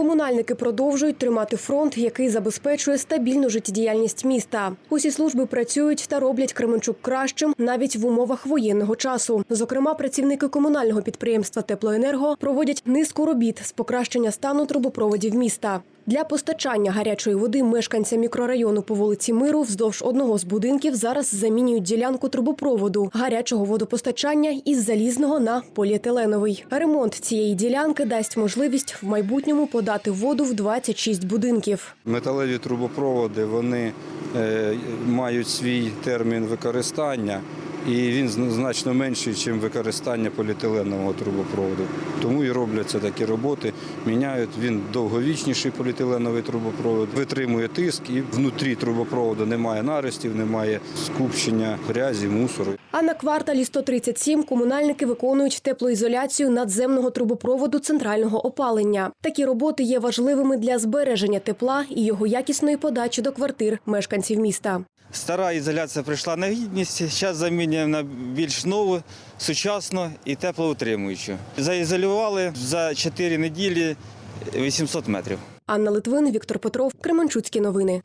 Комунальники продовжують тримати фронт, який забезпечує стабільну життєдіяльність міста. Усі служби працюють та роблять Кременчук кращим навіть в умовах воєнного часу. Зокрема, працівники комунального підприємства Теплоенерго проводять низку робіт з покращення стану трубопроводів міста. Для постачання гарячої води мешканцям мікрорайону по вулиці Миру вздовж одного з будинків зараз замінюють ділянку трубопроводу гарячого водопостачання із залізного на поліетиленовий. Ремонт цієї ділянки дасть можливість в майбутньому подати воду в 26 будинків. Металеві трубопроводи вони е, мають свій термін використання, і він значно менший, ніж використання поліетиленового трубопроводу. Тому і робляться такі роботи. Міняють він довговічніший поліетиленовий трубопровод, витримує тиск, і внутрі трубопроводу немає наростів, немає скупчення грязі, мусору. А на кварталі 137 комунальники виконують теплоізоляцію надземного трубопроводу центрального опалення. Такі роботи є важливими для збереження тепла і його якісної подачі до квартир мешканців міста. Стара ізоляція прийшла на гідність. Зараз замінюємо на більш нову, сучасну і теплоутримуючу. Заізолювали за 4 неділі 800 метрів. Анна Литвин, Віктор Петров, Кременчуцькі новини.